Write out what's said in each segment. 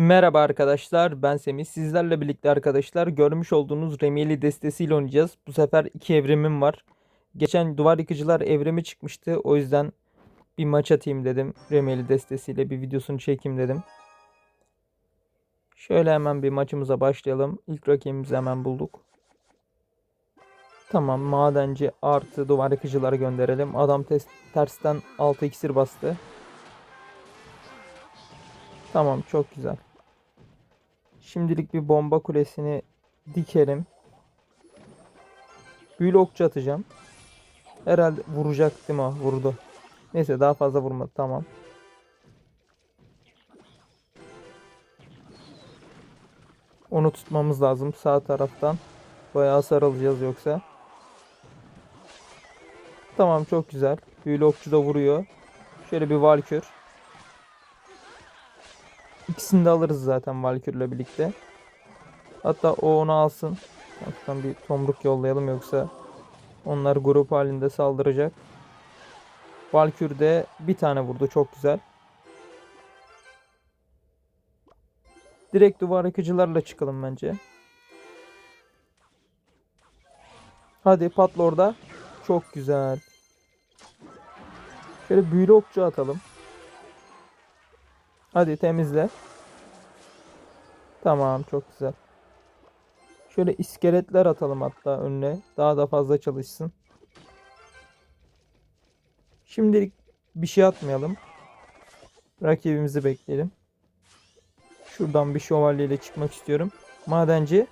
Merhaba arkadaşlar, ben Semih. Sizlerle birlikte arkadaşlar görmüş olduğunuz Remeli destesiyle oynayacağız. Bu sefer iki evrimim var. Geçen duvar yıkıcılar evrimi çıkmıştı. O yüzden bir maç atayım dedim. Remeli destesiyle bir videosunu çekeyim dedim. Şöyle hemen bir maçımıza başlayalım. İlk rakibimizi hemen bulduk. Tamam, madenci artı duvar yıkıcıları gönderelim. Adam tersten 6 iksir bastı. Tamam, çok güzel. Şimdilik bir bomba kulesini dikelim. Büyülü okçu atacağım. Herhalde vuracak değil mi? o? Vurdu. Neyse daha fazla vurmadı. Tamam. Onu tutmamız lazım sağ taraftan. Bayağı hasar alacağız yoksa. Tamam çok güzel. Büyülü okçu da vuruyor. Şöyle bir valkür. İkisini de alırız zaten Valkür'le birlikte. Hatta o onu alsın. Hatta bir tomruk yollayalım yoksa onlar grup halinde saldıracak. Valkür de bir tane vurdu. Çok güzel. Direkt duvar yıkıcılarla çıkalım bence. Hadi patla orada. Çok güzel. Şöyle büyülü okçu atalım. Hadi temizle. Tamam çok güzel. Şöyle iskeletler atalım hatta önüne. Daha da fazla çalışsın. Şimdilik bir şey atmayalım. Rakibimizi bekleyelim. Şuradan bir şövalyeyle çıkmak istiyorum. Madenci.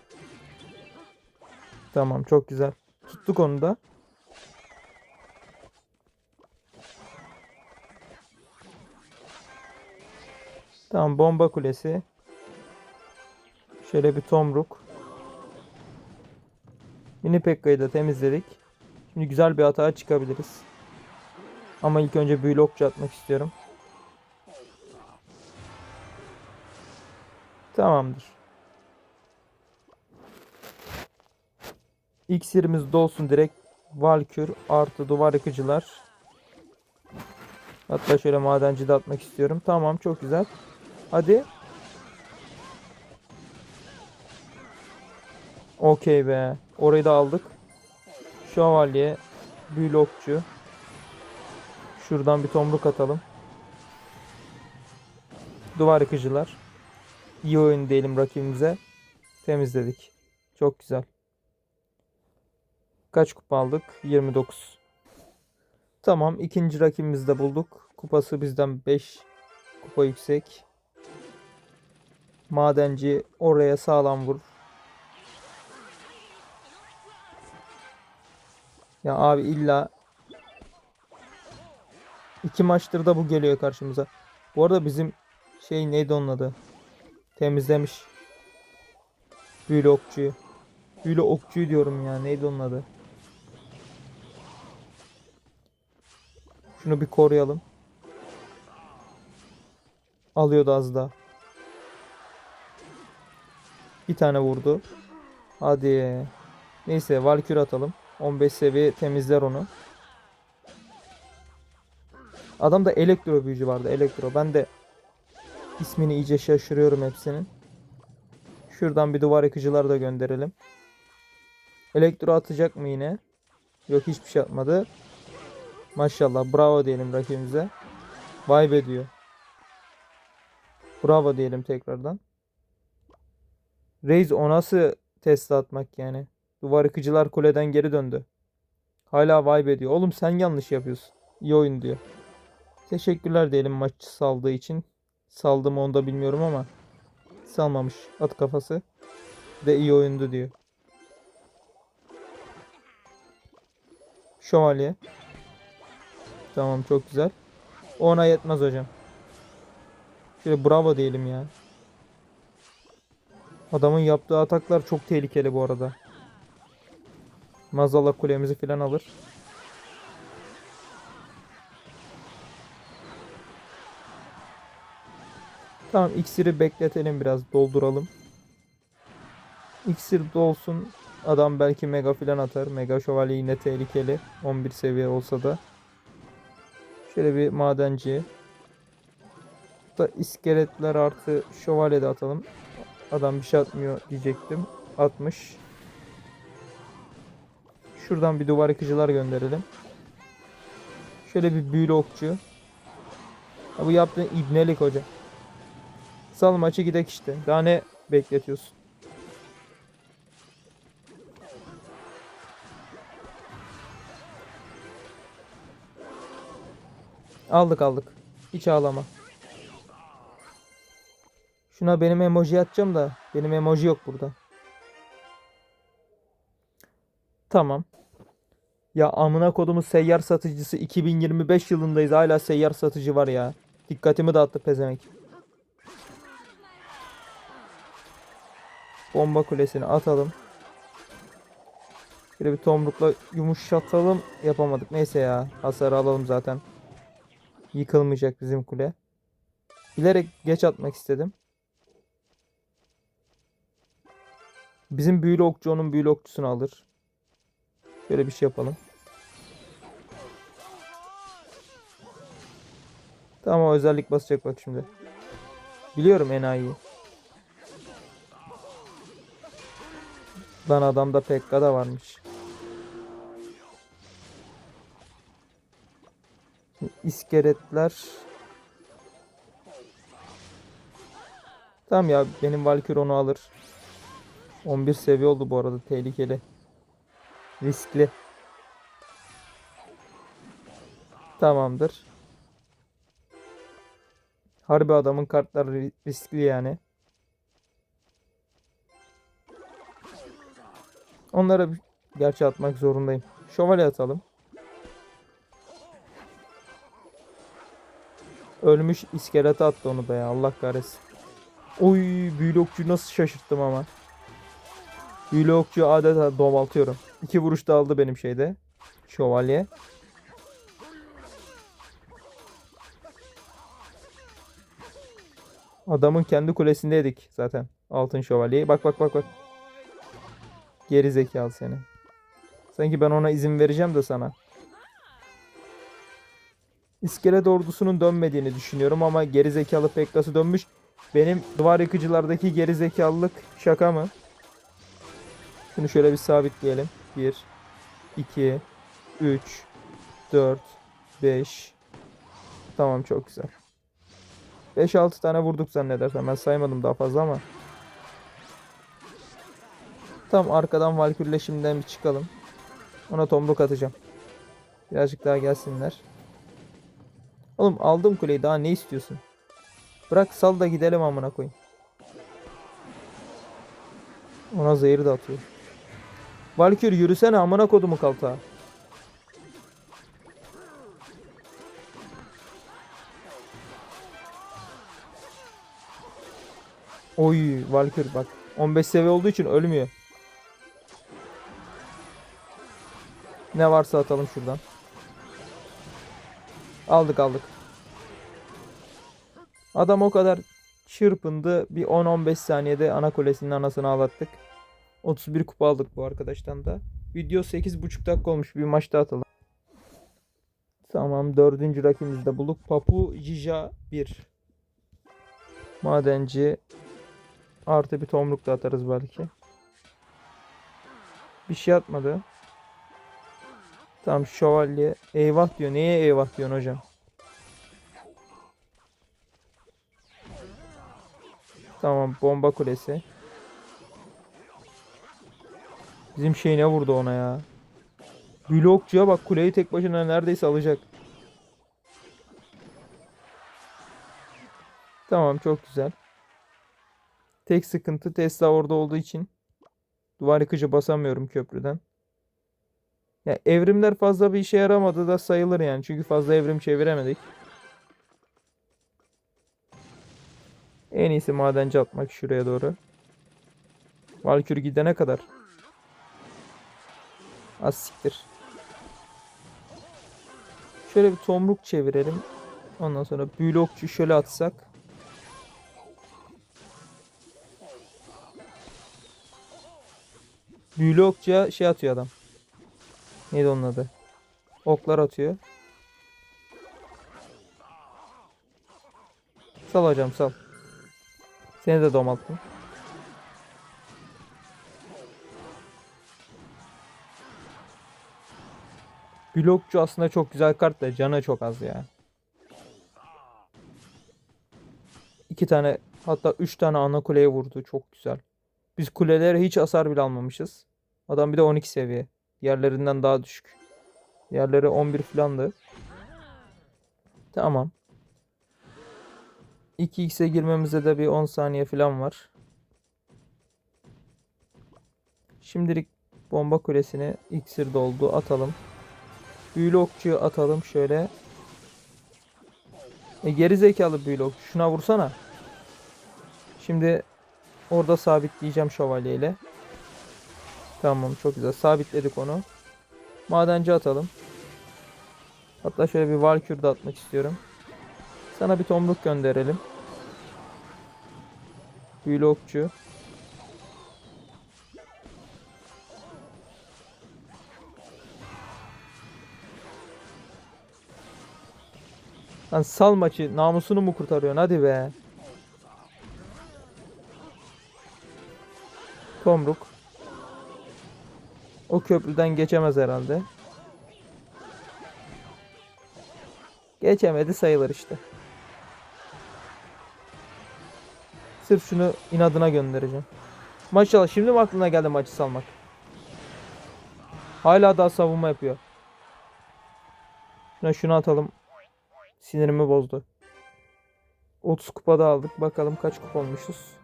Tamam çok güzel. Tuttuk onu da. Tamam bomba kulesi. Şöyle bir tomruk. Mini Pekka'yı da temizledik. Şimdi güzel bir hata çıkabiliriz. Ama ilk önce büyülü okçu atmak istiyorum. Tamamdır. İksirimiz dolsun direkt. Valkür artı duvar yıkıcılar. Hatta şöyle madenci de atmak istiyorum. Tamam çok güzel. Hadi. Okey be. Orayı da aldık. Şövalye. Büyülü okçu. Şuradan bir tomruk atalım. Duvar yıkıcılar. İyi oyun diyelim rakibimize. Temizledik. Çok güzel. Kaç kupa aldık? 29. Tamam. ikinci rakibimizi de bulduk. Kupası bizden 5 kupa yüksek. Madenci oraya sağlam vur. Ya abi illa iki maçtır da bu geliyor karşımıza. Bu arada bizim şey neydi onun adı? Temizlemiş. Büyülü okçuyu. Büyülü okçuyu diyorum ya. Neydi onun adı? Şunu bir koruyalım. Alıyordu az daha. Bir tane vurdu. Hadi. Neyse Valkür atalım. 15 seviye temizler onu. Adamda elektro büyücü vardı. Elektro. Ben de ismini iyice şaşırıyorum hepsinin. Şuradan bir duvar yıkıcılar da gönderelim. Elektro atacak mı yine? Yok hiçbir şey atmadı. Maşallah bravo diyelim rakibimize. Vay be diyor. Bravo diyelim tekrardan. Reis o nasıl test atmak yani? Duvar yıkıcılar kuleden geri döndü. Hala vay be diyor. Oğlum sen yanlış yapıyorsun. İyi oyun diyor. Teşekkürler diyelim maçı saldığı için. Saldı mı onu da bilmiyorum ama. Salmamış. At kafası. De iyi oyundu diyor. Şövalye. Tamam çok güzel. Ona yetmez hocam. Şöyle bravo diyelim ya. Adamın yaptığı ataklar çok tehlikeli bu arada. Mazala kulemizi filan alır. Tamam iksiri bekletelim biraz dolduralım. İksir dolsun. Adam belki mega filan atar. Mega şövalye yine tehlikeli. 11 seviye olsa da. Şöyle bir madenci. Hatta iskeletler artı şövalye de atalım. Adam bir şey atmıyor diyecektim. Atmış. Şuradan bir duvar yıkıcılar gönderelim. Şöyle bir büyülü okçu. Ha, bu yaptığın ibnelik hoca. Sal maçı gidek işte. Daha ne bekletiyorsun? Aldık aldık. Hiç ağlama. Şuna benim emoji atacağım da benim emoji yok burada. Tamam. Ya amına kodumu seyyar satıcısı 2025 yılındayız hala seyyar satıcı var ya. Dikkatimi dağıttı pezemek. Bomba kulesini atalım. Şöyle bir tomrukla yumuşatalım. Yapamadık. Neyse ya. Hasar alalım zaten. Yıkılmayacak bizim kule. Bilerek geç atmak istedim. Bizim büyülü okçu onun büyülü okçusunu alır. Böyle bir şey yapalım. Tamam o özellik basacak bak şimdi. Biliyorum enayi. Lan adamda Pekka da varmış. İskeletler. Tamam ya benim Valkyr onu alır. 11 seviye oldu bu arada tehlikeli. Riskli. Tamamdır. Harbi adamın kartları ri- riskli yani. Onlara gerçi atmak zorundayım. Şövalye atalım. Ölmüş iskelete attı onu da ya Allah kahretsin. Oy büyülü okçuyu nasıl şaşırttım ama. Büyülü okçuyu adeta domaltıyorum. İki vuruş da aldı benim şeyde. Şövalye. Adamın kendi kulesindeydik zaten. Altın şövalyeyi. Bak bak bak bak. Geri zekalı seni. Sanki ben ona izin vereceğim de sana. İskelet ordusunun dönmediğini düşünüyorum ama geri zekalı Pekkas'ı dönmüş. Benim duvar yıkıcılardaki geri zekalılık şaka mı? Şunu şöyle bir sabitleyelim. 1 2 3 4 5 Tamam çok güzel. 5-6 tane vurduk zannedersem. Ben saymadım daha fazla ama. Tam arkadan Valkyrie'le şimdiden bir çıkalım. Ona tomruk atacağım. Birazcık daha gelsinler. Oğlum aldım kuleyi daha ne istiyorsun? Bırak sal da gidelim amına koyayım. Ona zehir de atıyor. Valkür yürüsene amına kodumu kalta. Oy Valkür bak. 15 seviye olduğu için ölmüyor. Ne varsa atalım şuradan. Aldık aldık. Adam o kadar çırpındı. Bir 10-15 saniyede ana kulesinin anasını ağlattık. 31 kupa aldık bu arkadaştan da. Video 8,5 dakika olmuş. Bir maçta atalım. Tamam. Dördüncü rakibimizi de bulduk. Papu Jija 1. Madenci. Artı bir tomruk da atarız belki. Bir şey atmadı. Tamam şövalye. Eyvah diyor. Neye eyvah diyorsun hocam? Tamam bomba kulesi. Bizim şey ne vurdu ona ya? Blokçuya bak kuleyi tek başına neredeyse alacak. Tamam çok güzel. Tek sıkıntı Tesla orada olduğu için duvar yıkıcı basamıyorum köprüden. Ya evrimler fazla bir işe yaramadı da sayılır yani. Çünkü fazla evrim çeviremedik. En iyisi madenci atmak şuraya doğru. Valkür gidene kadar. Az siktir. Şöyle bir tomruk çevirelim. Ondan sonra büyülü okçu şöyle atsak. Büyülü okçuya şey atıyor adam. Neydi onun adı? Oklar atıyor. Sal hocam sal. Seni de domalttım. Blokçu aslında çok güzel kart da canı çok az ya. İki tane hatta üç tane ana kuleye vurdu. Çok güzel. Biz kulelere hiç hasar bile almamışız. Adam bir de 12 seviye. Diğerlerinden daha düşük. Diğerleri 11 filandı. Tamam. 2x'e girmemize de bir 10 saniye falan var. Şimdilik bomba kulesini iksir doldu. Atalım. Büyülü okçuyu atalım şöyle. E geri zekalı büyülü okçu. Şuna vursana. Şimdi orada sabitleyeceğim şövalyeyle. Tamam çok güzel. Sabitledik onu. Madenci atalım. Hatta şöyle bir Valkür de atmak istiyorum. Sana bir tomruk gönderelim. Büyülü okçu. Lan sal maçı. Namusunu mu kurtarıyorsun? Hadi be. Tomruk. O köprüden geçemez herhalde. Geçemedi sayılır işte. Sırf şunu inadına göndereceğim. Maşallah şimdi mi aklına geldi maçı salmak? Hala daha savunma yapıyor. Şuna şunu atalım. Sinirimi bozdu. 30 kupada aldık. Bakalım kaç kupa olmuşuz.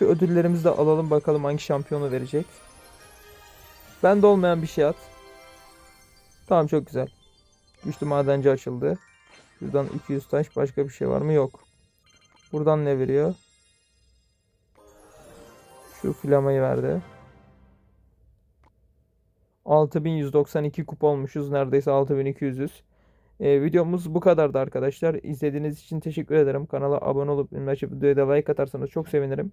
Şu ödüllerimizi de alalım bakalım hangi şampiyonu verecek. Bende olmayan bir şey at. Tamam çok güzel. Güçlü madenci açıldı. Buradan 200 taş başka bir şey var mı? Yok. Buradan ne veriyor? Şu flamayı verdi. 6192 kupa olmuşuz. Neredeyse 6200'üz. Ee, videomuz bu kadardı arkadaşlar. İzlediğiniz için teşekkür ederim. Kanala abone olup bilmem açıp videoya da like atarsanız çok sevinirim.